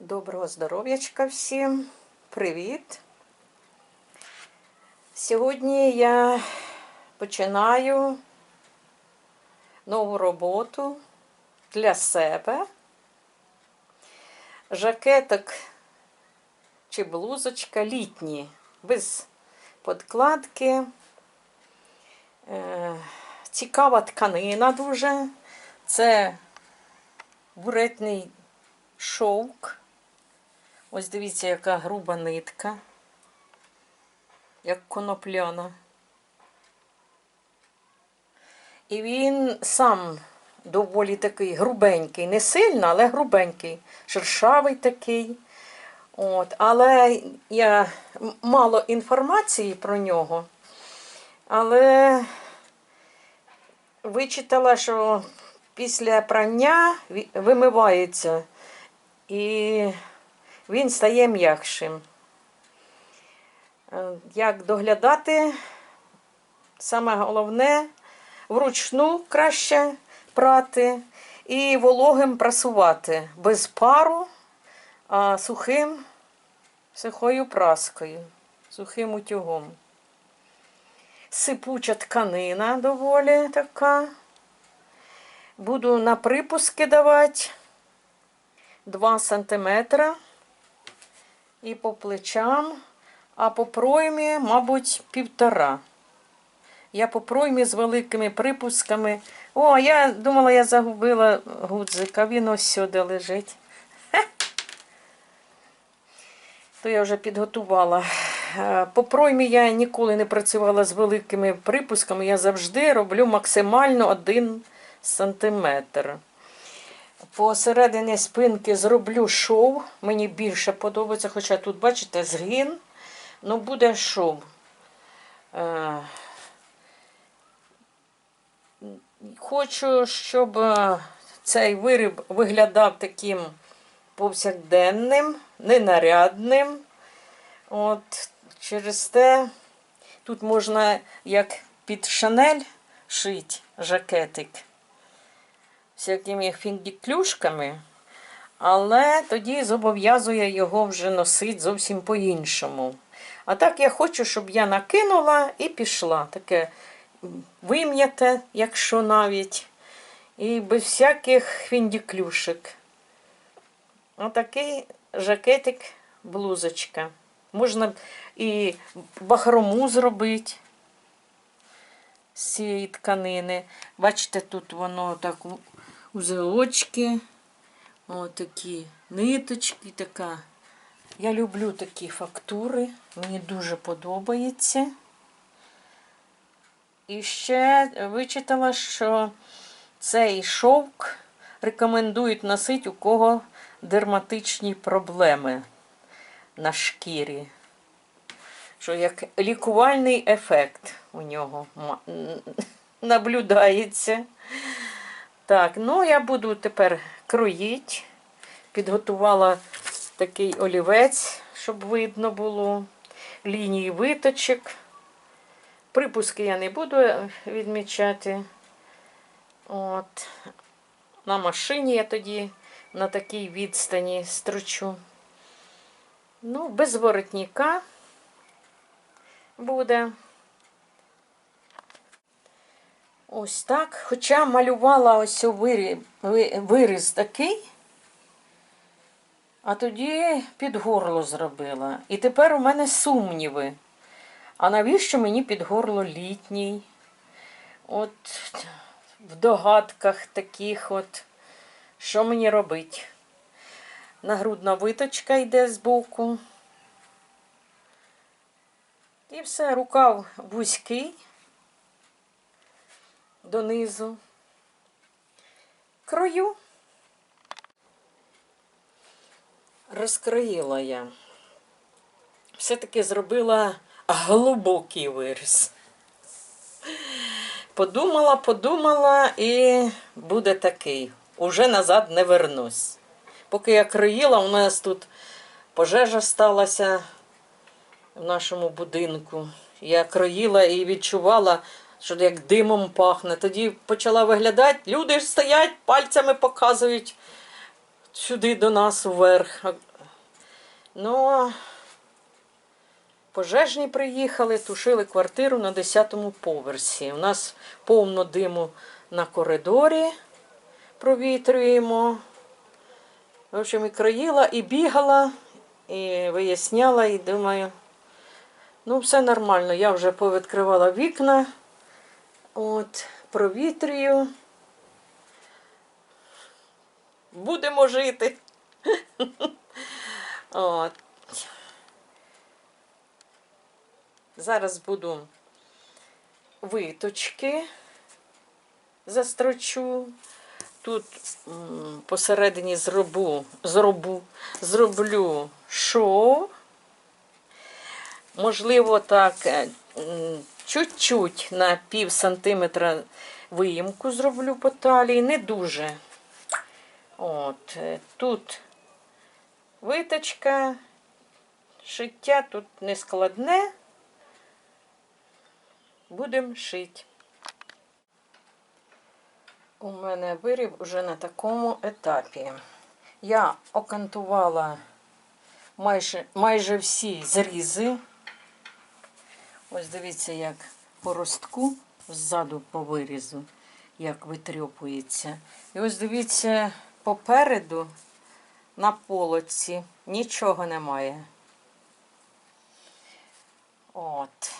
Доброго здоров'ячка всім. Привіт. Сьогодні я починаю нову роботу для себе. Жакеток чи блузочка літні, без подкладки. Е, Цікава тканина дуже. Це буретний шовк. Ось дивіться, яка груба нитка, як конопляна. І він сам доволі такий грубенький, не сильно, але грубенький, шершавий такий. От. Але я мало інформації про нього. Але вичитала, що після прання вимивається і він стає м'якшим. Е, Як доглядати? Саме головне вручну краще прати і вологим прасувати без пару, а сухим, сухою праскою, сухим утюгом. Сипуча тканина доволі така. Буду на припуски давати 2 сантиметра і по плечам, а по проймі, мабуть, півтора. Я по проймі з великими припусками. О, я думала, я загубила гудзик, а він ось сюди лежить. Хе. То я вже підготувала. Е, По проймі я ніколи не працювала з великими припусками. Я завжди роблю максимально 1 сантиметр. Посередині спинки зроблю шов. Мені більше подобається, хоча тут, бачите, згин. Ну, буде шов. Е, Хочу, щоб е, цей виріб виглядав таким повсякденним, ненарядним. От, через те тут можна як під шанель шити жакетик всякими фіндіклюшками, але тоді зобов'язує його вже носити зовсім по-іншому. А так я хочу, щоб я накинула і пішла. Таке вим'яте, якщо навіть, і без всяких фіндіклюшек. Отакий жакетик, блузочка. Можна і бахрому зробити з цієї тканини. Бачите, тут воно так узелочки, отакі ниточки, така. Я люблю такі фактури, мені дуже подобається. І ще вичитала, що цей шовк рекомендують носити, у кого дерматичні проблеми на шкірі. Що як лікувальний ефект у нього наблюдається. Так, ну я буду тепер кроїти. Підготувала такий олівець, щоб видно було. Лінії виточок. Припуски я не буду відмічати. От. На машині я тоді на такій відстані стручу. Ну, без воротника буде. Ось так. Хоча малювала ось виріз такий, а тоді під горло зробила. І тепер у мене сумніви. А навіщо мені під горло літній? От в догадках таких от, що мені робити? Нагрудна виточка йде збоку. І все, рукав вузький донизу. Крою. Розкроїла я все-таки зробила глибокий виріз. Подумала, подумала, і буде такий. Уже назад не вернусь. Поки я кроїла, у нас тут пожежа сталася в нашому будинку. Я кроїла і відчувала, що як димом пахне. Тоді почала виглядати, люди ж стоять, пальцями показують сюди до нас вверх. Ну, пожежні приїхали, тушили квартиру на 10-му поверсі. У нас повно диму на коридорі провітрюємо. В общем, і країла, і бігала, і виясняла, і думаю, ну, все нормально. Я вже повідкривала вікна, от, провітрюю. Будемо жити. От. Зараз буду виточки застрочу. Тут посередині зробу, зробу, зроблю шов. Можливо, так, е, чуть-чуть на пів сантиметра виїмку зроблю по талії, не дуже. От, е, тут виточка, шиття тут не складне. Будемо шити. У мене виріб уже на такому етапі. Я окантувала майже, майже всі зрізи. Ось дивіться, як по ростку ззаду по вирізу, як витрьопується. І ось дивіться, попереду на полоці нічого немає. От.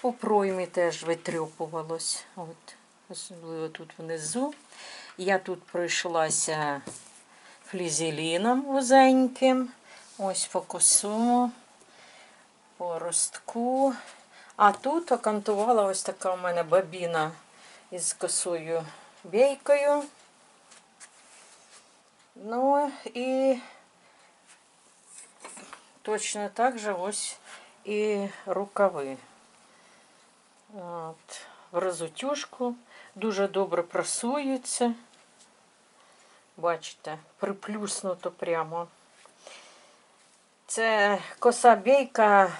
По проймі теж витрьопувалось. От. Особливо тут внизу. Я тут пройшлася флізеліном вузеньким. Ось по косу, по ростку. А тут окантувала ось така у мене бабіна із косою бійкою. Ну і точно так же ось і рукави. От, в розутюжку. Дуже добре прасуються. Бачите, приплюснуто прямо. Це коса бійка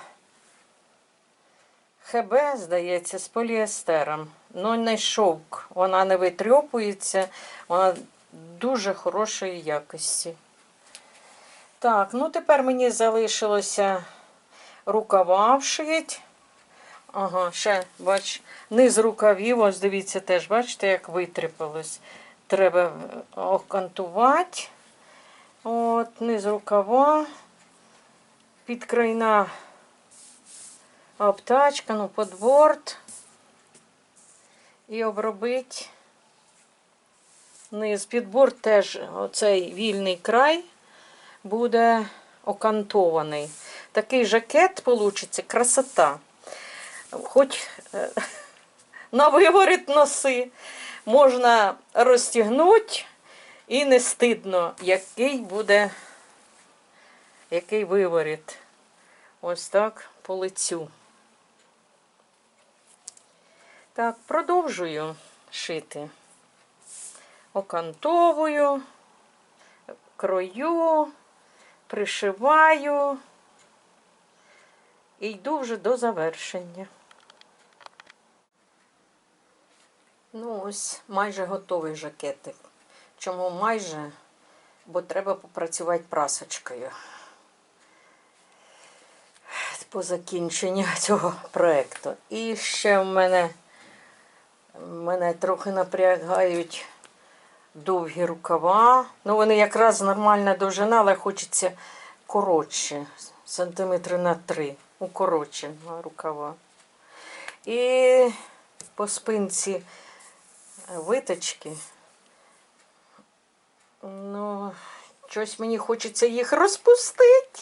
ХБ, здається, з поліестером. Ну, не шовк. Вона не витрьопується, вона дуже хорошої якості. Так, ну тепер мені залишилося рукава вшити. Ага, ще, бач, низ рукавів, ось дивіться, теж, бачите, як витріпалось. Треба окантувати. От, низ рукава, підкрайна обтачка, ну, подборд. І обробити низ. Підборд теж, оцей вільний край буде окантований. Такий жакет вийде, красота хоч е, на виворіт носи, можна розтягнути і не стидно, який буде, який виворіт. Ось так по лицю. Так, продовжую шити. Окантовую, крою, пришиваю і йду вже до завершення. Ну, ось майже готовий жакетик. Чому майже? Бо треба попрацювати прасочкою. По закінченню цього проєкту. І ще в мене, мене трохи напрягають довгі рукава. Ну, вони якраз нормальна довжина, але хочеться коротше, сантиметри на три. Укорочена рукава. І по спинці виточки. Ну, щось мені хочеться їх розпустити.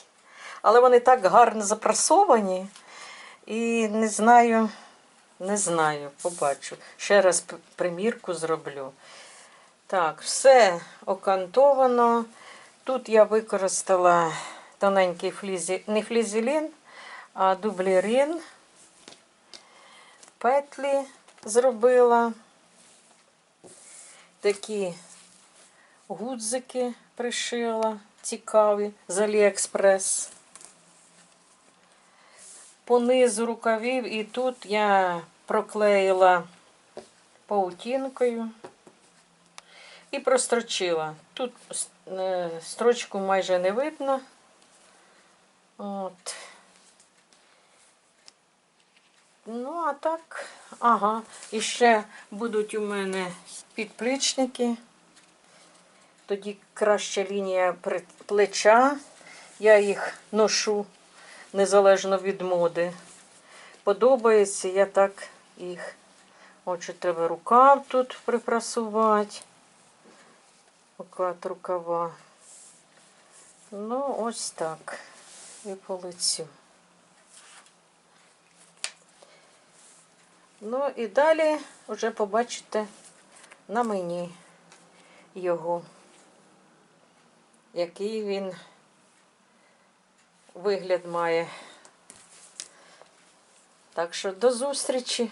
Але вони так гарно запрасовані. І не знаю, не знаю, побачу. Ще раз примірку зроблю. Так, все окантовано. Тут я використала тоненький флізі... не флізелін, А дублірин петлі зробила. Такі гудзики пришила, цікаві з Аліекспрес. По низу рукавів і тут я проклеїла паутінкою і прострочила. Тут е, строчку майже не видно. От. Ну, а так, ага, і ще будуть у мене підплічники. Тоді краща лінія плеча. Я їх ношу незалежно від моди. Подобається, я так їх. Отже, треба рукав тут припрасувати. Оклад рукава. Ну, ось так. І по лицю. Ну і далі вже побачите на мені його, який він вигляд має. Так що до зустрічі.